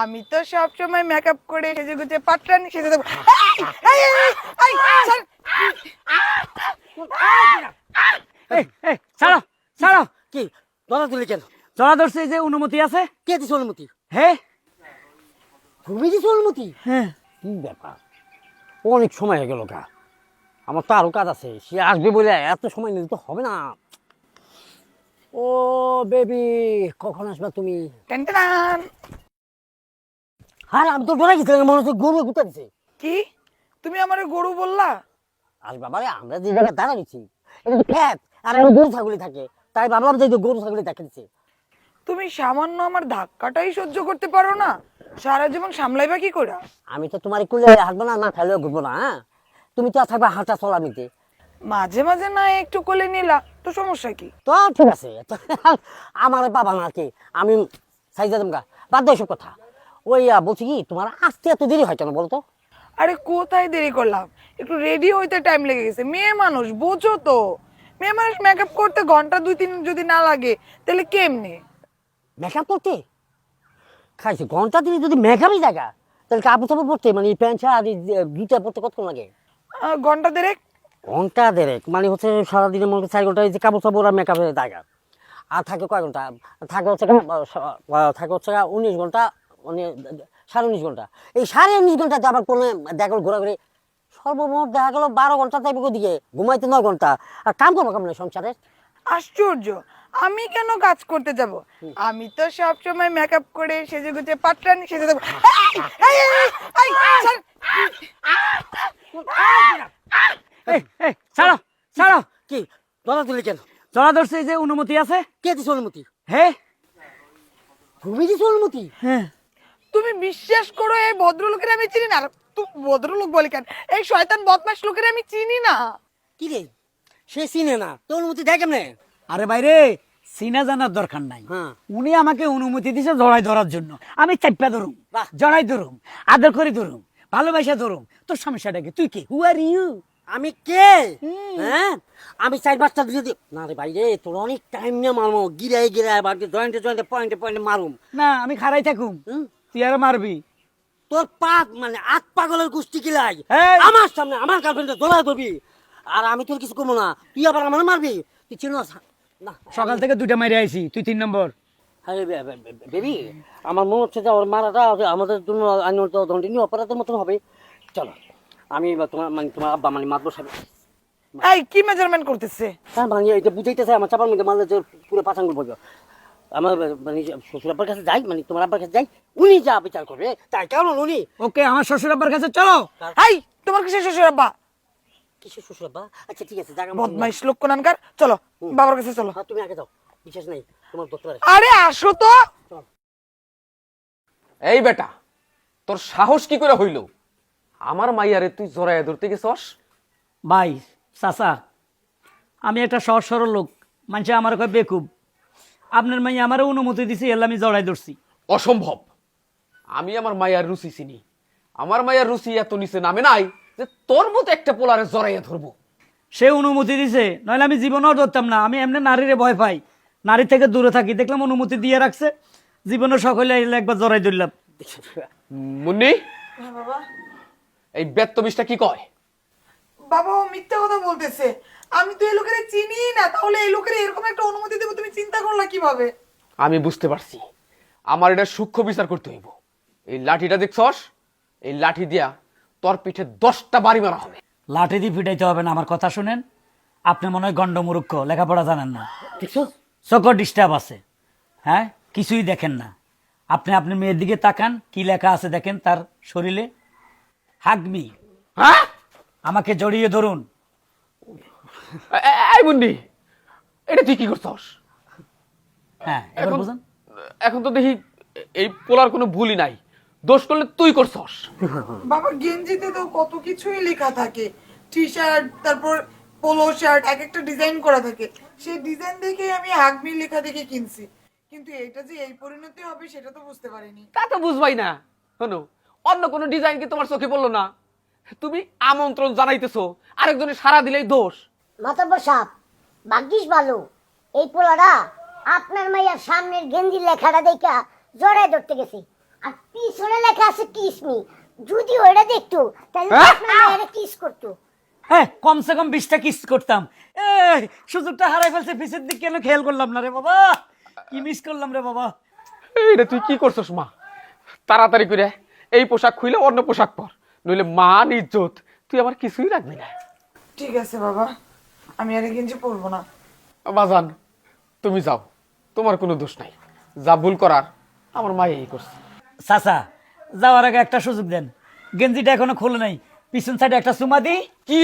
আমি তো সব সময় মেকআপ করে সেজে গুজে পাটরানি সেজে দেবো। ছাড়। ছাড়ো কি ধরা তুলি কেন? জড়া ধরছে যে অনুমতি আছে। কে দিস অনুমতি? হে? তুমি দিস অনুমতি? হ্যাঁ কি ব্যাপার? অনেক সময় হয়ে গেল গা। আমার তো আরও কাজ আছে। সে আসবে বলে এত সময় নিলে তো হবে না। ও বেবি কখন আসবে তুমি? Ten ten. আর আমি তো ডরে গেছিলাম মনে হচ্ছে গরু গুতা দিছে। কি? তুমি আমার গরু বললা? আর বাবারে আমরা যে জায়গায় দাঁড়া নিচ্ছি এটা খেত আর এখানে গরু ছাগলি থাকে। তাই ভাবলাম যে গরু ছাগলি দেখে দিচ্ছে তুমি সামান্য আমার ধাক্কাটাই সহ্য করতে পারো না। সারা জীবন সামলাইবা কি করে আমি তো তোমার কুলে হাঁটবো না না খাইলেও ঘুরবো না হ্যাঁ? তুমি তো থাকবে হাঁটা চলা নিতে। মাঝে মাঝে না একটু কোলে নিলা তো সমস্যা কি? তো ঠিক আছে আমার বাবা না কি আমি সাইজা দেমগা বাদ দাও সব কথা। ওই বলছি কি তোমার আসতে এত দেরি হয় কেন বলতো? আরে কোথায় দেরি করলাম? একটু রেডি হইতে টাইম লেগে গেছে। মেয়ে মানুষ বোঝো তো। মেয়ে মানুষ মেকআপ করতে ঘণ্টা দুই তিন যদি না লাগে তাহলে কেমনে? মেকআপ করতে? খাইছে ঘণ্টা দিনে যদি মেকআপই জায়গা তাহলে কাপড় চাপড় পরতে মানে প্যান্ট এই জুতা পরতে কতক্ষণ লাগে? ঘণ্টা দেড়েক। ঘণ্টা দেড়েক মানে হচ্ছে সারাদিনের মধ্যে চার ঘণ্টা এই যে কাপড় চাপড় আর মেকআপের জায়গা আর থাকে কয় ঘণ্টা? থাকে হচ্ছে থাকে হচ্ছে উনিশ ঘণ্টা মানে সাড়ে উনিশ ঘণ্টা। এই সাড়ে উনিশ ঘন্টাতে আবার কোনো দেখা গেলো ঘোরাঘুরি। সর্বমোট দেখা গেলো বারো ঘণ্টা যাইবে ওদিকে ঘুমাইতে নয় ঘণ্টা। আর কাম করব কেমন সংসারে? আশ্চর্য! আমি কেন কাজ করতে যাব? আমি তো সব সময় মেকআপ করে সেজে গুজে পাটরানি সেজে দেবো। এই, এই, এই, এই, ছাড়। ছাড়ো। কি? ধরা তুলি কেন? জড়া ধরছে যে অনুমতি আছে? কে দিস অনুমতি? হে? তুমি দিস অনুমতি? হ্যাঁ। তুমি বিশ্বাস করো এই ভদ্রলোকের আমি চিনি না। আর তু- ভদ্রলোক বলি কেন? এই শয়তান বদমাস লোকের আমি চিনি না। কি রে? সে চিনে না। তো অনুমতি দেয় কেমনে? আরে বাইরে সিনা জানার দরকার নাই। হ্যাঁ। উনি আমাকে অনুমতি দিছে জড়াই ধরার জন্য। আমি চাপ্পা ধরুম বাহ। জড়াই ধরুম আদর করে ধরুম ভালোবাসা ধরুম। তোর সমস্যাটা কি? তুই কি? হু আর ইউ আমি কে? হ্যাঁ? আমি চার পাঁচটা দিয়ে দিই না রে ভাই রে তোর অনেক টাইম নিয়ে মারবো। গিরায় গিরায় বাড়িতে জয়েন্টে জয়েন্টে পয়েন্টে পয়েন্টে মারুম। না আমি খারাই থাকুম। হুম? তুই আর মারবি? তোর পাক মানে আট পাগলের কুস্তি কিলাই এই! আমার সামনে আমার গার্লফ্রেন্ডে দোলা ধরবি। আর আমি তোর কিছু করব না। তুই আবার আমার মারবি? তুই চিনো না। সকাল থেকে দুইটা মারি আইছি তুই তিন নম্বর। আরে বেবি আমার মনে হচ্ছে যে ওর মারাটা আমাদের জন্য আইনত দণ্ডনীয় অপরাধের মতন হবে। চলো আমি তোমার মানে তোমার আব্বা মানে মাতবর সাহেব এই কি মেজারমেন্ট করতেছে? হ্যাঁ মানে এটা বুঝাইতেছে আমার চাপার মধ্যে মারলে যে পুরো পাচাঙ্গুল বলবে আমার মানে শ্বশুর আব্বার কাছে যাই মানে তোমার আব্বার কাছে যাই উনি যা বিচার করবে তাই কেমন উনি? ওকে আমার শ্বশুর আব্বার কাছে চলো। এই তোমার কিসের শ্বশুর আব্বা? কিসের শ্বশুর আব্বা? আচ্ছা ঠিক আছে জায়গা বদমাইশ লোক কোনানকার চলো বাবার কাছে চলো। হ্যাঁ তুমি আগে যাও বিশেষ নেই তোমার ধরতে পারে আরে আসো তো। এই বেটা তোর সাহস কি করে হইল? আমার মাইয়ারে তুই জড়াইয়া ধরতে গেছস? ভাই চাচা আমি একটা সহজ সরল লোক মানুষে আমার কয় বেকুব। আপনার মাই আমার অনুমতি দিছি এলে আমি জড়াই ধরছি। অসম্ভব। আমি আমার মাইয়ার রুচি চিনি। আমার মাইয়ার রুচি এত নিচে নামে নাই যে তোর মতো একটা পোলারে জড়াইয়া ধরবো। সে অনুমতি দিছে নইলে আমি জীবনেও ধরতাম না। আমি এমনি নারীরে ভয় পাই। নারী থেকে দূরে থাকি দেখলাম অনুমতি দিয়ে রাখছে। জীবনে সকলে এলে একবার জড়াই ধরলাম। মুন্নি? বাবা এই বেত্তবিশটা কি কয়? বাবা ও মিথ্যা কথা বলতেছে। আমি তো এই লোকের চিনি না তাহলে এই লোকের এরকম একটা অনুমতি দেবো তুমি চিন্তা করলা কীভাবে? আমি বুঝতে পারছি। আমার এটা সূক্ষ্ম বিচার করতে হইব। এই লাঠিটা দেখছস? এই লাঠি দিয়া তোর পিঠে দশটা বাড়ি মারা হবে। লাঠি দিয়ে ফিটাইতে হবে না আমার কথা শুনেন? আপনি মনে হয় গণ্ডমূর্খ লেখাপড়া জানেন না। চোখও ডিস্টার্ব আছে। হ্যাঁ? কিছুই দেখেন না। আপনি আপনি মেয়ের দিকে তাকান কি লেখা আছে দেখেন তার শরীরে। হাগমি। হ্যাঁ? আমাকে জড়িয়ে ধরুন। এই এটা তুই কি করছস? হ্যাঁ এবার এখন এখন তো দেখি এই পোলার কোনো ভুলই নাই। দোষ করলে তুই করছস। বাবা গেঞ্জিতে তো কত কিছুই লেখা থাকে। টি শার্ট তারপর পোলো শার্ট এক একটা ডিজাইন করা থাকে। সেই ডিজাইন দেখে আমি হাগমি লেখা দেখে কিনছি। কিন্তু এটা যে এই পরিণতি হবে সেটা তো বুঝতে পারিনি। তা তো বুঝবাই না। শোনো অন্য কোনো ডিজাইন কি তোমার চোখে পড়ল না? তুমি আমন্ত্রণ জানাইতেছো আরেকজনের সারা দিলেই দোষ। মাতাব্বর সাপ ভাগ্যিস ভালো। এই পোলারা আপনার মাইয়ার সামনের গেঞ্জির লেখাটা দেখা জড়ায় ধরতে গেছি। আর পিছনে লেখা আছে কিস মি যদি ওটা দেখতো তাহলে হ্যাঁ? আপনার মেয়েরা কিস করতো। হ্যাঁ কমসে কম বিশটা কিস করতাম। এই সুযোগটা হারাই ফেলছে পিছের দিক কেন খেয়াল করলাম না রে বাবা? কি মিস করলাম রে বাবা? এই রে তুই কি করছস মা? তাড়াতাড়ি করে এই পোশাক খুইলে অন্য পোশাক পর। নইলে মান ইজ্জত। তুই আমার কিছুই রাখবি না। ঠিক আছে বাবা। আমি আর এই গেঞ্জি পরবো না। বাজান তুমি যাও। তোমার কোনো দোষ নাই। যা ভুল করার আমার মা এই করছে। চাচা যাওয়ার আগে একটা সুযোগ দেন। গেঞ্জিটা এখনও খোলে নাই। পিছন সাইডে একটা চুমা দিই। কি?